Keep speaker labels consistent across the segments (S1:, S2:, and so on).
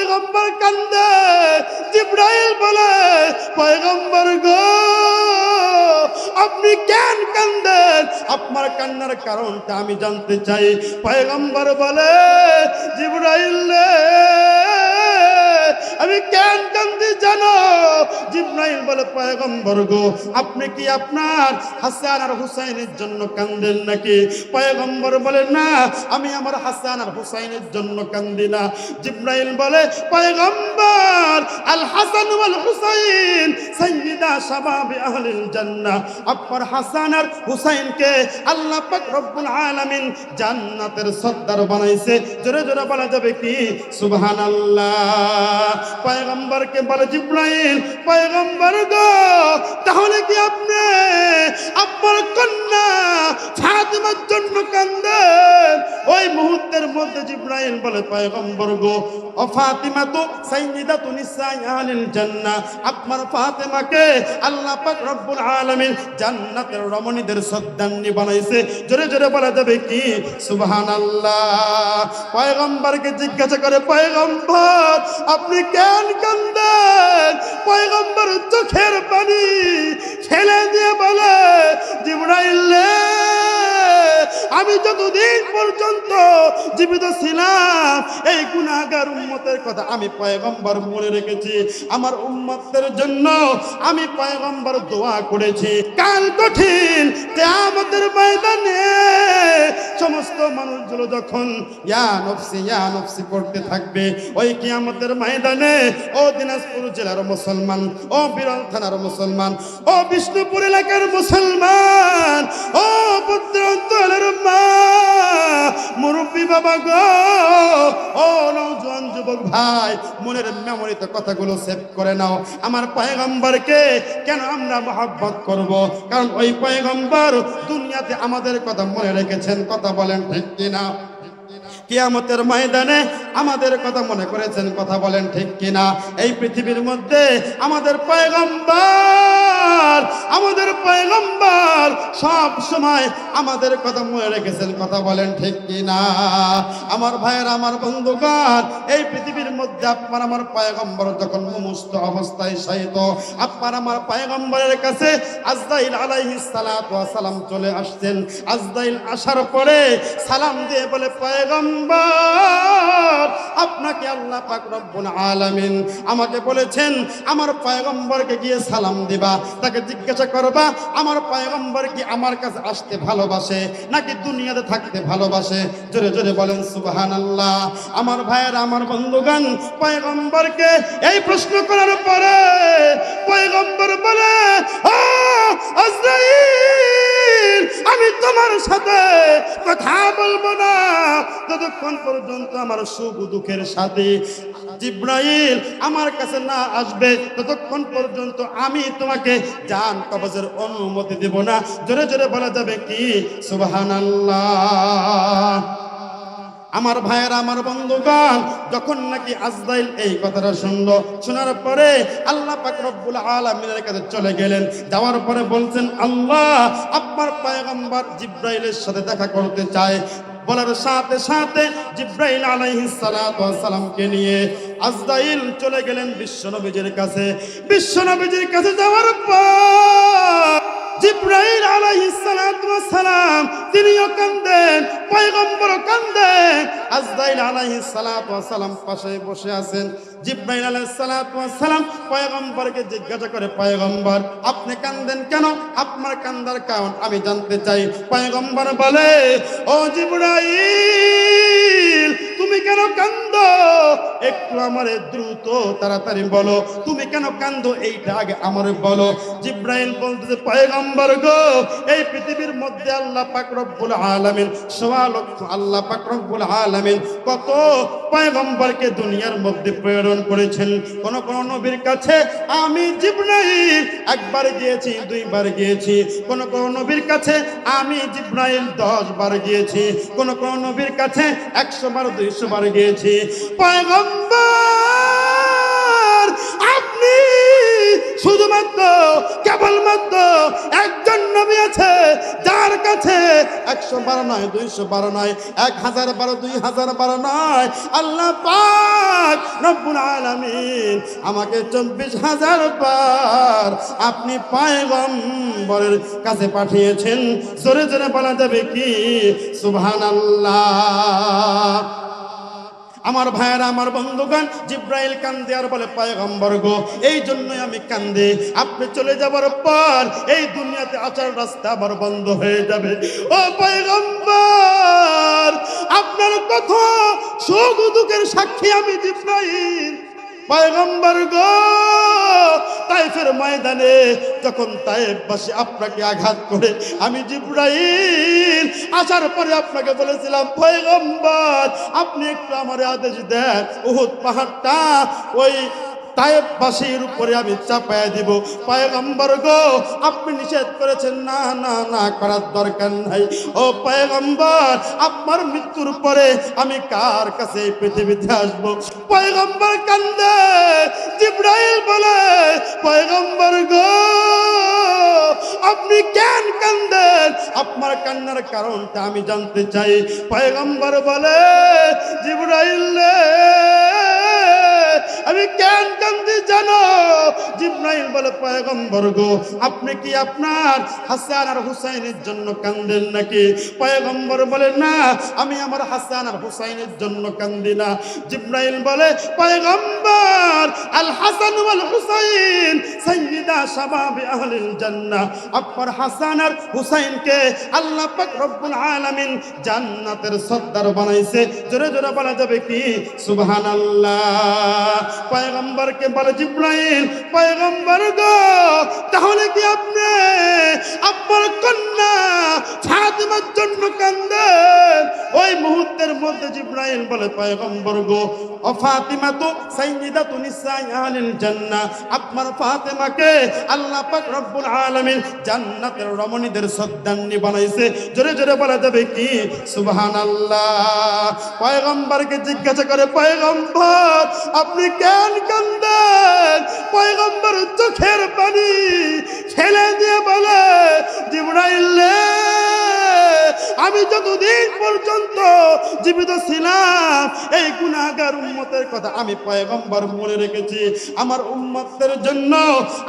S1: পয়গম্বর কান্দে, জিব্রাইল বলে, পয়গম্বর গো, আপনি কেন কান্দেন? আপনার কান্নার কারণটা আমি জানতে চাই। পয়গম্বর বলে, জিব্রাইল আমি কেন কান্দি জানো? জিব্রাইল বলে, পয়গম্বর গো, আপনি কি আপনার হাসান আর হুসাইনের জন্য কান্দেন নাকি? পয়গম্বর বলে, না, আমি আমার হাসান আর হুসাইনের জন্য কান্দি না। জিব্রাইল বলে, পয়গম্বর, আল হাসান ওয়াল হুসাইন, সাইয়্যিদা শাবাবি আহলিল জান্নাহ। আপনার হাসান আর হুসাইনকে আল্লাহ পাক রব্বুল আলামিন জান্নাতের সর্দার বানাইছে। জোরে জোরে বলা যাবে কি? সুবহানাল্লাহ। পয়গম্বরকে বলে জিব্রাইল, পয়গম্বর গো, তাহলে কি আপনি আপনার কন্যা ফাতিমার জন্য কান্দেন? ওই মুহূর্তের মধ্যে জিব্রাইল বলে, পয়গম্বর গো, ও ফাতিমা তো সাইয়্যিদাতু নিসাই আহলিল জান্নাহ, আপনার ফাতিমাকে আল্লাহ পাক রব্বুল আলামিন জান্নাতের রমণীদের সদ্দান্নি বানাইছে। জোরে জোরে বলা যাবে কি? সুবহানাল্লাহ। পয়গম্বরকে জিজ্ঞাসা করে, পয়গম্বর, আপনি কেন কান্দেন পয়গম্বর চোখের পানি ছেলে দিয়ে বলে জিব্রাইল আমি যতদিন পর্যন্ত জীবিত ছিলাম, এই গুনাহগার উম্মতের কথা আমি পয়গম্বর মনে রেখেছি। আমার উম্মতের জন্য আমি পয়গম্বর দোয়া করেছি। কাল কঠিন কিয়ামতের ময়দানে সমস্ত মানুষগুলো যখন ইয়া নফসি ইয়া নফসি পড়তে থাকবে, ওই কিয়ামতের ময়দানে, ও দিনাজপুর জেলার মুসলমান, ও বিরল থানার মুসলমান, ও বিষ্ণুপুর এলাকার মুসলমান, ও পুত্র অঞ্চলের মা মুরব্বী বাবা গো। ও নৌজওয়ান যুবক ভাই, মনের মেমোরিতে কথাগুলো সেভ করে নাও। আমার পয়গম্বরকে কেন আমরা মহাব্বত করব? কারণ ওই পয়গম্বর দুনিয়াতে আমাদের কথা মনে রেখেছেন, কথা বলেন ঠিক কিনা? কিয়ামতের ময়দানে আমাদের কথা মনে করেছেন, কথা বলেন ঠিক কিনা? এই পৃথিবীর মধ্যে আমাদের পয়গম্বর আমাদের পয়গম্বর সব সময় আমাদের কথা মনে রেখেছেন, কথা বলেন ঠিক কিনা? আমার ভাইয়ের, আমার বন্ধুগণ, এই পৃথিবীর মধ্যে আপনার আমার পয়গম্বর যখন মুমুষ্ট অবস্থায় শায়িত, আপনার আমার পয়গম্বরের কাছে আজদাইল ওয়াস সালাম চলে আসছেন। আজদাইল আসার পরে সালাম দিয়ে বলে, পয়গম্বর আপনাকে আল্লাহ পাক রব্বুল আলামিন আমাকে বলেছেন, আমার পয়গম্বরকে গিয়ে সালাম দিবা, তাকে জিজ্ঞাসা করবা, আমার পয়গম্বর কি আমার কাছে আসতে ভালোবাসে, নাকি দুনিয়াতে থাকতে ভালোবাসে? জোরে জোরে বলেন, সুবহানাল্লাহ। আমার ভাইয়ের, আমার বন্ধুগণ, পয়গম্বরকে এই প্রশ্ন করার পরে পয়গম্বর বলে আজরাইল! তোমার সাথে কথা বলব না। ততক্ষণ পর্যন্ত আমার সুখ দুঃখের সাথে জিব্রাইল আমার কাছে না আসবে, ততক্ষণ পর্যন্ত আমি তোমাকে জান কবজের অনুমতি দেব না। জোরে জোরে বলা যাবে কি? সুবহানাল্লাহ। আমার ভাইয়ের, আমার বন্ধুগণ, যখন নাকি আজদাইল এই কথাটা শুনলো, শোনার পরে আল্লাহ পাক আলামিনের কাছে চলে গেলেন। যাওয়ার পরে বলছেন, আল্লাহ, আপনার পয়গম্বর জিব্রাইলের সাথে দেখা করতে চায়। বলার সাথে সাথে জিব্রাইল সালামকে নিয়ে আজদাইল চলে গেলেন বিশ্বনবীজির কাছে। বিশ্বনবীজির কাছে যাওয়ার পর জিব্রাইল আলাইহিস সালাতু ওয়াস সালাম, তিনিও কান্দেন, পয়গম্বরও কান্দেন। আজরাইল আলাইহিস সালাতু সালাম পাশে বসে আছেন। জিব্রাইল আলাইহিস সালাতু সালাম পয়গম্বরকে জিজ্ঞাসা করে, পয়গম্বর, আপনি কান্দেন কেন? আপনার কান্দার কারণ আমি জানতে চাই। পয়গম্বর বলে, ও জিব্রাইল, তুমি কেন কান্দো? একটু আমারে দ্রুত তাড়াতাড়ি বলো। তুমি কেন কান্দো এইটা আগে আমারে বলো। জিব্রাইল বলতেছে, পয়গম্বর গো, এই পৃথিবীর মধ্যে আল্লাহ পাক রব্বুল আলামিন, সোয়া লক্ষ আল্লাহ পাক রব্বুল আলামিন কত পয়গম্বরকে দুনিয়ার মধ্যে প্রেরণ করেছেন। কোন কোন নবীর কাছে আমি জিব্রাইল একবার গিয়েছি, দুইবার গিয়েছি। কোন কোন নবীর কাছে আমি জিব্রাইল দশ বার গিয়েছি। কোন কোন নবীর কাছে একশো বার, দুইশো বার গিয়েছি। পয়গম্বর আপনি শুধুমাত্র কেবলমাত্র একজন নবী আছে, যার কাছে একশো বারো নয়, দুইশো বারো নয়, এক হাজার বারো, দুই হাজার বারো নয়। আল্লাহ পাক রব্বুল আলামিন আমাকে চব্বিশ হাজার বার আপনি পায়গম্বরের কাছে পাঠিয়েছেন। জোরে জোরে বলা যাবে কি? সুবহান আমার ভাইয়েরা, আমার বন্ধুগান জিব্রাইল কান্দে আর বলে, পায়গম্বর গো, এই জন্যই আমি কান্দে। আপনি চলে যাবার পর এই দুনিয়াতে আচার রাস্তা আমার বন্ধ হয়ে যাবে। ও পায়গম্বর, আপনার কথা সুখ দুঃখের সাক্ষী আমি জিব্রাইল। পায়গম্বর গো ময়দানে যখন তাইফবাসী আপনাকে আঘাত করে, আমি জিব্রাইল আসার পরে আপনাকে বলেছিলাম, পয়গম্বর, আপনি একটু আমার আদেশ দেন, উহুদ পাহাড়টা ওই তায়েববাসীর উপরে আমি চাপায়া দিব। পয়গম্বর গো, আপনি নিষেধ করেছেন, না না না, করার দরকার নাই। ও পয়গম্বর, আপনার মৃত্যুর পরে আমি কার কাছে পৃথিবীতে আসব? পয়গম্বর কান্দে, জিব্রাইল বলে, পয়গম্বর গো, আপনি কেন কান্দেন? আপনার কান্নার কারণটা আমি জানতে চাই। পয়গম্বর বলে, জিব্রাইল জিব্রাইল বলে পয়গম্বর গো আপনি কি আপনার হাসান আর হুসাইনের জন্য কান্দেন নাকি? পয়গম্বর বলে, না, আমি আমার হাসান আর হুসাইনের জন্য কান্দি না। জিব্রাইল বলে, পয়গম্বর, আল হাসান ওয়াল হুসাইন, সাইয়্যিদা শাবাবি আহলিল জান্নাহ। আপনার হাসান আর হুসাইনকে আল্লাহ পাক রব্বুল আলামিন জান্নাতের সর্দার বানাইছে। জোরে জোরে বলা যাবে কি? সুবহানাল্লাহ। পয়গম্বরকে বলে, জিব্রাইল পয়গম্বর গো, তাহলে কি আপনি আপনার কন্যা ফাতিমার জন্য কান্দেন? ওই মুহূর্তের মধ্যে জিব্রাইল বলে, পয়গম্বর গো, ও ফাতিমা তো সাইয়্যিদাতু নিসাই আহলিল জান্নাহ আপনার ফাতেমাকে আল্লাহ পাক রব্বুল আলামিন জান্নাতের রমণীদের সদ্দান্নি বানাইছে। জোরে জোরে বলা যাবে কি? সুবহানাল্লাহ। পয়গম্বরকে জিজ্ঞাসা করে, পয়গম্বর, আপনি কেন কান্দেন? পয়গম্বর চোখের পানি। আমি যতদিন পর্যন্ত জীবিত ছিলাম, এই গুনাহগার উম্মতের কথা আমি পয়গম্বর মনে রেখেছি। আমার উম্মতের জন্য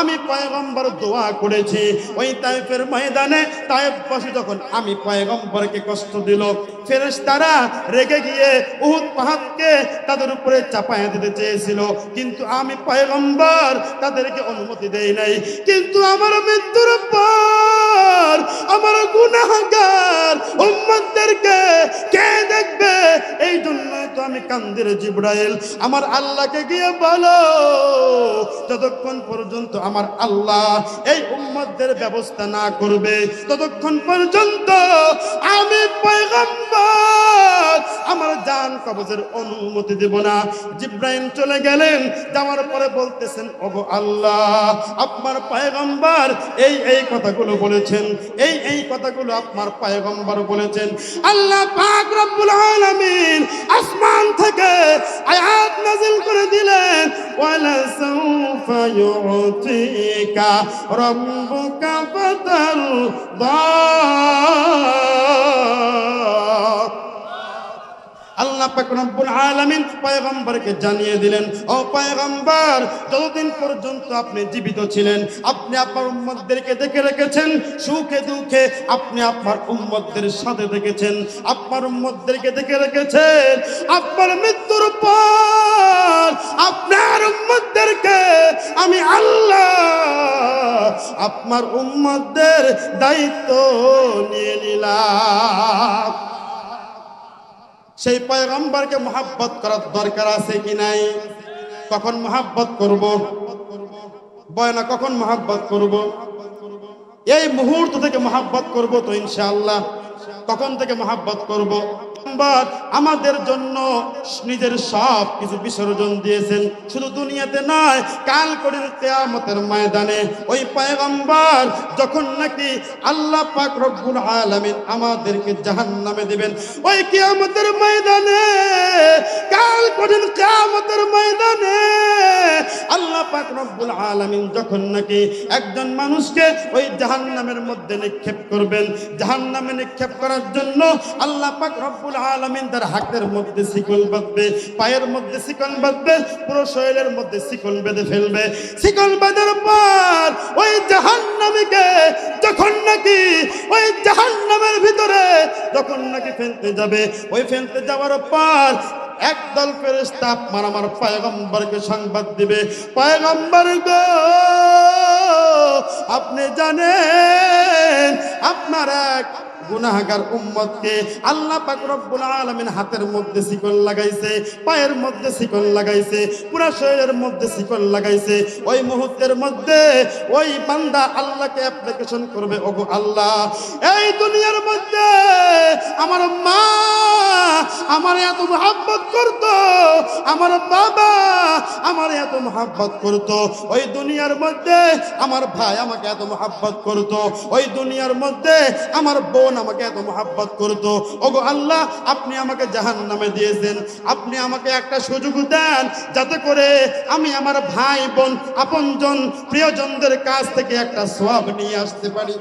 S1: আমি পয়গম্বর দোয়া করেছি। ওই তাইফের ময়দানে তাইফবাসী যখন আমি পয়গম্বরকে কষ্ট দিল, ফেরেশতারা রেগে গিয়ে উহুদ পাহাড়কে তাদের উপরে চাপায়া দিতে চেয়েছিল। কিন্তু আমি পয়গম্বর তাদেরকে অনুমতি দেই নাই। কিন্তু আমার মৃত্যুর পর আমার গুনাহগার উম্মতদেরকে কে দেখবে? এই জন্যই তো আমি কান্দির জিব্রাইল। আমার আল্লাহকে গিয়ে বলো, যতক্ষণ পর্যন্ত আমার আল্লাহ এই উম্মতদের ব্যবস্থা না করবে, ততক্ষণ পর্যন্ত আমি আমার জান কবজের অনুমতি দেব না। জিব্রাইল চলে গেলেন, যাওয়ার পরে বলতেছেন, ওগো আল্লাহ, আপনার পয়গম্বর এই এই কথাগুলো বলেছেন, এই এই কথাগুলো আপনার পয়গম্বর বলেছেন। আল্লাহ আসমান থেকে আয়াত নাজিল করে দিলেন ওয়ালা সাউফা ইউতিকা রাব্বুকা ফাতারদা। আল্লাহ পাক রব্বুল আলামিন পয়গম্বরকে জানিয়ে দিলেন, ও পয়গম্বর, যতদিন পর্যন্ত আপনি জীবিত ছিলেন, আপনি আপনার উম্মতদেরকে দেখে রেখেছেন, সুখে দুঃখে আপনি আপনার উম্মতদের সাথে দেখেছেন, আপনার উম্মতদেরকে দেখে রেখেছেন, আপনার মৃত্যুর পর আপনার উম্মতদেরকে আমি আল্লাহ আপনার উম্মতদের দায়িত্ব নিয়ে নিলাম। সেই পয়গম্বরকে মোহাব্বত করার দরকার আছে কি নাই? কখন মোহাব্বত করব? বয়না কখন মোহাব্বত করব? এই মুহূর্ত থেকে মোহাব্বত করব তো ইনশাআল্লাহ। কখন থেকে মোহাব্বত করব? পয়গম্বর আমাদের জন্য নিজের সব কিছু বিসর্জন দিয়েছেন। শুধু দুনিয়াতে নয় কাল করির কেয়ামতের ময়দানে ওই পয়গম্বর যখন নাকি আল্লাহ পাক রব্বুল আলামিন আমাদেরকে জাহান্নামে দিবেন, ওই কেয়ামতের ময়দানে কাল পাক রব্বুল আলামিন যখন নাকি একজন মানুষকে ওই জাহান্নামের মধ্যে নিক্ষেপ করবেন, জাহান্নামে নিক্ষেপ করার জন্য আল্লাহ পাক রব্বুল আলামিন তার হাতের মধ্যে শিকল বাঁধবে, পায়ের মধ্যে শিকল বাঁধবে, পুরো শরীরের মধ্যে শিকল বেঁধে ফেলবে। শিকল বাঁধার পর ওই জাহান্নামীকে যখন নাকি ওই জাহান্নামের ভিতরে যখন নাকি ফেলতে যাবে, ওই ফেলতে যাওয়ার পর একদল ফেরেস্তা আপনার আমার পায়গম্বরকে সংবাদ দিবে। পায়গম্বর গো আপনি জানেন আপনার এক গুনাহগার উম্মতকে আল্লাহ পাক রব্বুল আলামিন হাতের মধ্যে শিকল লাগাইছে, পায়ের মধ্যে শিকল লাগাইছে, পুরা শরীরের মধ্যে শিকল লাগাইছে। ওই মুহূর্তের মধ্যে ওই বান্দা আল্লাহকে অ্যাপ্লিকেশন করবে, ওগো আল্লাহ। এই দুনিয়ার মধ্যে আমার মা আমার এত মহাব্বত করতো, আমার বাবা আমার এত মহাব্বত করতো। ওই দুনিয়ার মধ্যে আমার ভাই আমাকে এত মহাব্বত করতো। ওই দুনিয়ার মধ্যে আমার বোন আমাকে এত মোহাব্বত করতো, ওগো আল্লাহ, আপনি আমাকে জাহান নামে দিয়েছেন। আপনি আমাকে একটা সুযোগ দেন, যাতে করে আমি আমার ভাই বোন, আপনজন, প্রিয়জনদের কাছ থেকে একটা সব নিয়ে আসতে পারি।